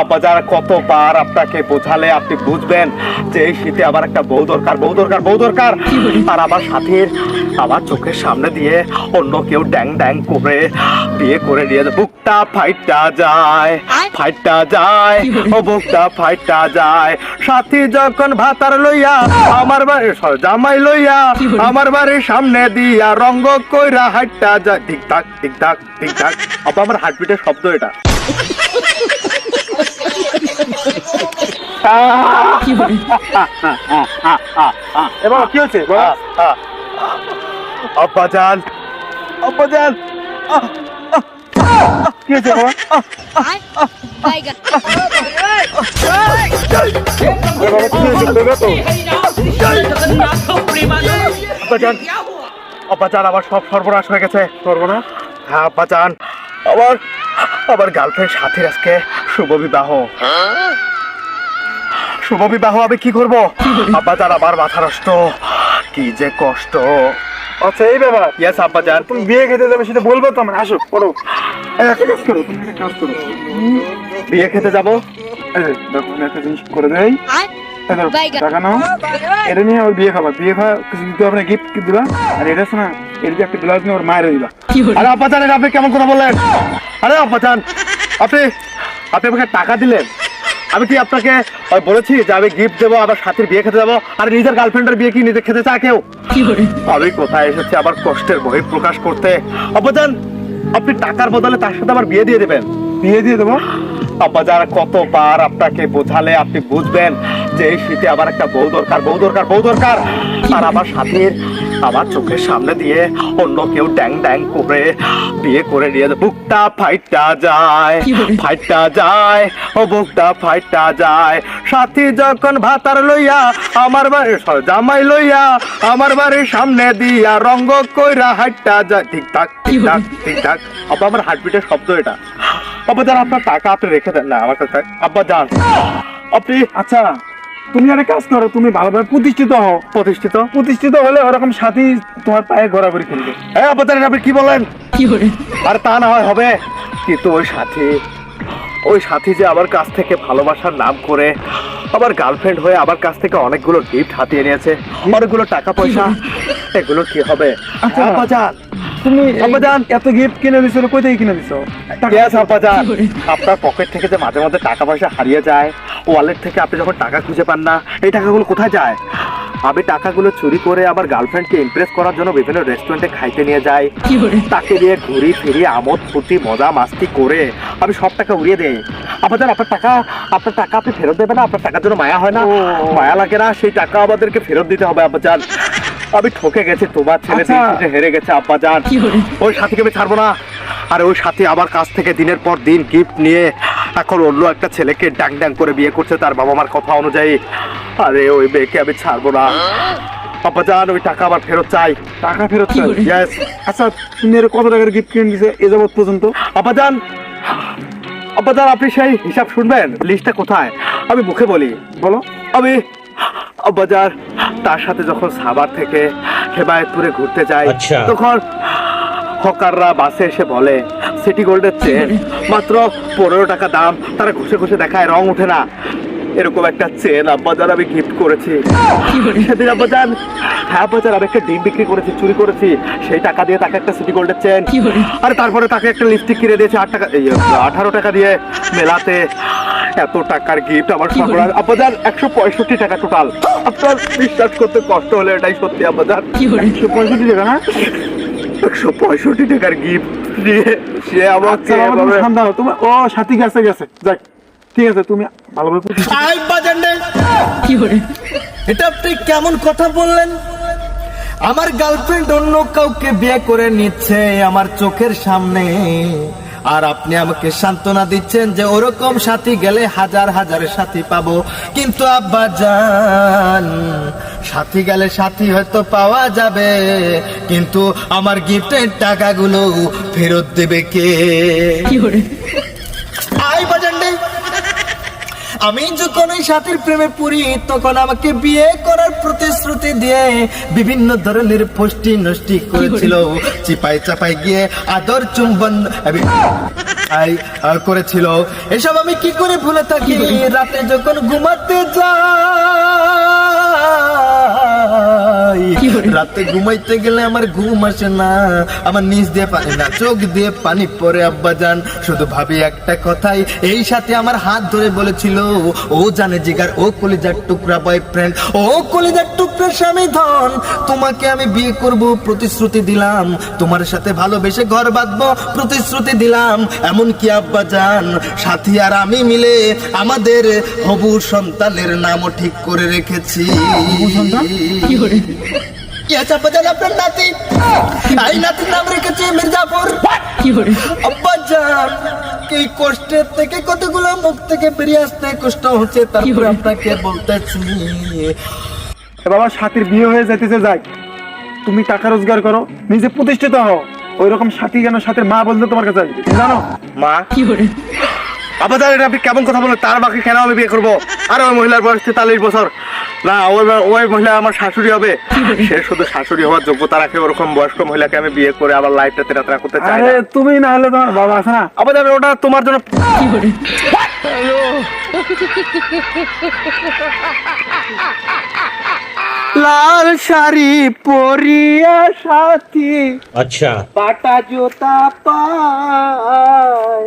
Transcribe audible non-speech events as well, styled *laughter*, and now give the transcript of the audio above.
আব্বাজান কতবার আপনাকে বোঝালে আপনি বুঝবেন যে এই শীতে আবার একটা বউ দরকার বউ দরকার বউ দরকার। আর আমার সাথীর আমার চোখের সামনে দিয়ে অন্য কেউ ড্যাং ড্যাং করে বিয়ে করে নিয়ে বুকটা ফাইটটা যায় ফাইটটা যায় ও বুকটা ফাইটটা যায়। সাথী যখন ভাতার লইয়া আমার বাড়ি জামাই লইয়া আমার বাড়ির সামনে দিয়া রঙ্গ কইরা হাইটটা যায়। ঠিকঠাক ঠিকঠাক ঠিক থাক ঠিক থাক আপা আমার হার্টবিটের শব্দ এটা। কি কি বাবা. এ বাবা কি হয়েছে বলবে তো? আব্বাজান আব্বাজান আমার সব সর্বনাশ হয়ে গেছে। সর্বনাশ হ্যাঁ আব্বাজান আমার আমার গার্লফ্রেন্ড সাথে আজকে শুভ বিবাহ। শুভ বিবাহ আমি কি করব? আব্বাজান আমার মাথা নষ্ট। কি যে কষ্ট। আচ্ছা এই ব্যাপার। ইয়েস আব্বাজান। তুমি বিয়ে খেতে যাবে সেটা বলব তো আমার আসো পড়ো। কাজ করো কাজ করো। বিয়ে খেতে যাব? একটা জিনিস করে বাইগা। টাকা নাও। এটা নিয়ে ওর বিয়ে খাবা। বিয়ে খাওয়া কিছু দিতে হবে না গিফট দিবা? আর এটা একটা ব্লাউজ নিয়ে ওর মায়ের দিবা। আরে আব্বাজান এটা আপনি কেমন কথা বললেন? আরে আপনি আপনি আমাকে টাকা দিলেন? আমি কি আপনাকে বলেছি যে আমি গিফট দেবো আবার সাথীর বিয়ে খেতে যাব আর নিজের গার্লফ্রেন্ডের বিয়ে কি নিজে খেতে চায় কেউ? আমি কোথায় এসেছি আবার কষ্টের বহি প্রকাশ করতে? আব্বাজান আপনি টাকার বদলে তার সাথে আবার বিয়ে দিয়ে দেবেন। বিয়ে দিয়ে দেবো? আব্বাজান কতবার আপনাকে বোঝালে আপনি বুঝবেন যে এই শীতে আবার একটা বউ দরকার বউ দরকার বউ দরকার। আর আমার সাথীর আমার চোখের সামনে দিয়ে অন্য কেউ ড্যাং ড্যাং করে বিয়ে করে নিয়ে বুকটা ফাইটটা যায় ফাইটটা যায় ও বুকটা ফাইটটা যায়। সাথী যখন ভাতার লইয়া আমার বাড়ি জামাই লইয়া আমার বাড়ির সামনে দিয়া রঙ্গ কইরা হাইটটা যায়। ঠিক থাক ঠিক থাক ঠিক থাক। আব্বা আমার হার্টবিটের শব্দ এটা। আব্বা যান আপনার টাকা আপনি রেখে দেন না আমার কাছে। আব্বা যান। আপনি আচ্ছা তুমি একটা কাজ করো তুমি ভালোভাবে প্রতিষ্ঠিত হও। প্রতিষ্ঠিত? প্রতিষ্ঠিত হলে ওরকম সাথী তোমার পায়ে ঘোরাঘুরি খেলবে হ্যাঁ আপনি কি বলেন? আর তা না হয় হবে। কিন্তু ওই সাথী ওই সাথী যে আমার কাছ থেকে ভালোবাসার নাম করে আমার গার্লফ্রেন্ড হয়ে আমার কাছ থেকে অনেকগুলো গিফট হাতিয়ে নিয়েছে অনেকগুলো টাকা পয়সা এগুলো কি হবে? আচ্ছা। আব্বা যান তুমি যান এত গিফট কিনে দিছো কই থেকে কিনে দিছো? আপনার পকেট থেকে যে মাঝে মাঝে টাকা পয়সা হারিয়ে যায় ওয়ালেট থেকে আপনি যখন টাকা খুঁজে পান না এই টাকাগুলো কোথায় যায়? আমি টাকাগুলো চুরি করে আমার গার্লফ্রেন্ডকে ইমপ্রেস করার জন্য বিভিন্ন রেস্টুরেন্টে খাইতে নিয়ে যাই। তাকে দিয়ে ঘুরি ফিরি আমোদ ফুটি মজা মাস্তি করে আমি সব টাকা উড়িয়ে দেই। আপনাদের আপনার টাকা আপনার টাকা আপনি ফেরত দেবেন না আপনার টাকার জন্য মায়া হয় না। মায়া লাগে না সেই টাকা আমাদেরকে ফেরত দিতে হবে আব্বা যান আমি ঠকে গেছি তোমার ছেলে আচ্ছা। হেরে গেছে আব্বা যান ওই সাথীকে আমি ছাড়বো না। আর ওই সাথী আমার কাছ থেকে দিনের পর দিন গিফট নিয়ে এখন অন্য একটা ছেলেকে ড্যাং ড্যাং করে বিয়ে করছে তার বাবা মার কথা অনুযায়ী। আরে ওই মেয়েকে আমি ছাড়বো না। যান ওই টাকা আবার ফেরত চাই। টাকা ফেরত চাই। ইয়েস আচ্ছা তুমি এর কত টাকার গিফট কিনে দিছে এ যাবত পর্যন্ত? আব্বাজান আব্বাজান আপনি সেই হিসাব শুনবেন? লিস্টটা কোথায়? আমি মুখে বলি। বলো। আমি আব্বাজার তার সাথে যখন সাবার থেকে হেমায়তপুরে ঘুরতে যাই আচ্ছা। তখন হকাররা বাসে এসে বলে সিটি গোল্ডের চেন মাত্র পনেরো টাকা দাম। তারা ঘষে ঘষে দেখায় রং ওঠে না। এরকম একটা চেন আব্বাজান আমি গিফট করেছি। সেদিন আব্বাজান হ্যাঁ আব্বাজান আমি একটা ডিম বিক্রি করেছি চুরি করেছি। সেই টাকা দিয়ে তাকে একটা সিটি গোল্ডের চেন আর তারপরে তাকে একটা লিপস্টিক কিনে দিয়েছে আট টাকা এই, আঠারো টাকা দিয়ে মেলাতে। এত টাকার গিফট আমার সর্বনাশ আব্বাজান একশো পঁয়ষট্টি টাকা টোটাল আপনার বিশ্বাস করতে কষ্ট হলে এটাই সত্যি আব্বাজান। একশো পঁয়ষট্টি টাকা না? একশো পঁয়ষট্টি টাকার গিফট দিয়ে সে আমাকে আচ্ছা তোমার ও সাথী গেছে গেছে। যাক ঠিক আছে তুমি ভালোভাবে এটা আপনি কেমন কথা বললেন? আমার গার্লফ্রেন্ড অন্য কাউকে বিয়ে করে নিচ্ছে আমার চোখের সামনে। আর আপনি আমাকে সান্ত্বনা দিচ্ছেন যে ওরকম সাথী গেলে হাজার হাজার সাথী পাবো। কিন্তু আব্বা যান সাথী গেলে সাথী হয়তো পাওয়া যাবে, কিন্তু আমার গিফটের টাকাগুলো ফেরত দেবে কে? আমি যখন ওই সাথীর প্রেমে পড়ি তখন আমাকে বিয়ে করার প্রতিশ্রুতি দিয়ে বিভিন্ন ধরনের পুষ্টি নষ্টি করেছিল। চিপাই চাপাই গিয়ে আদর চুম্বন করেছিল। এসব আমি কি করে ভুলে থাকি? রাতে যখন ঘুমাতে যাই *laughs* রাতে ঘুমাইতে গেলে আমার ঘুম আসে না। আমার নিজ দিয়ে পানি না, চোখ দিয়ে পানি পরে আব্বা যান শুধু ভাবি একটা কথাই, এই সাথে আমার হাত ধরে বলেছিল, ও জানে জিগার, ও কলিজার টুকরা বয়ফ্রেন্ড ও কলিজার টুকরা স্বামী ধন। তোমাকে আমি বিয়ে করব, প্রতিশ্রুতি দিলাম। তোমার সাথে ভালোবেসে ঘর বাঁধবো, প্রতিশ্রুতি দিলাম। এমন কি আব্বা যান সাথী আর আমি মিলে আমাদের হবু সন্তানের নামও ঠিক করে রেখেছি। নাম রেখেছে মির্জাপুর জান এই কষ্টের থেকে কতগুলো মুখ থেকে বেরিয়ে আসতে কষ্ট হচ্ছে তারপর আপনাকে বলতেছি বাবা সাথীর বিয়ে হয়ে যাইতেছে যাই। তুমি টাকা রোজগার করো নিজে প্রতিষ্ঠিত হও। ওই রকম সাথী কেন সাথের মা বলতে তোমার কাছে? আসবে, জানো? মা আবার আপাতত আপনি কেমন কথা বলেন? তার বাকি কেন আমি বিয়ে করব। আর ওই মহিলার বয়স তেতাল্লিশ বছর। না ওই মহিলা আমার শাশুড়ি হবে। সে শুধু শাশুড়ি হওয়ার যোগ্যতা রাখে ওরকম বয়স্ক মহিলাকে আমি বিয়ে করে আবার লাইফটা তেরা করতে চাই তুমি না হলে তোমার বাবা আছে না? আপাতত ওটা তোমার জন্য লাল শাড়ি পরিয়া সাথী। আচ্ছা। পাটা জোতা পায়।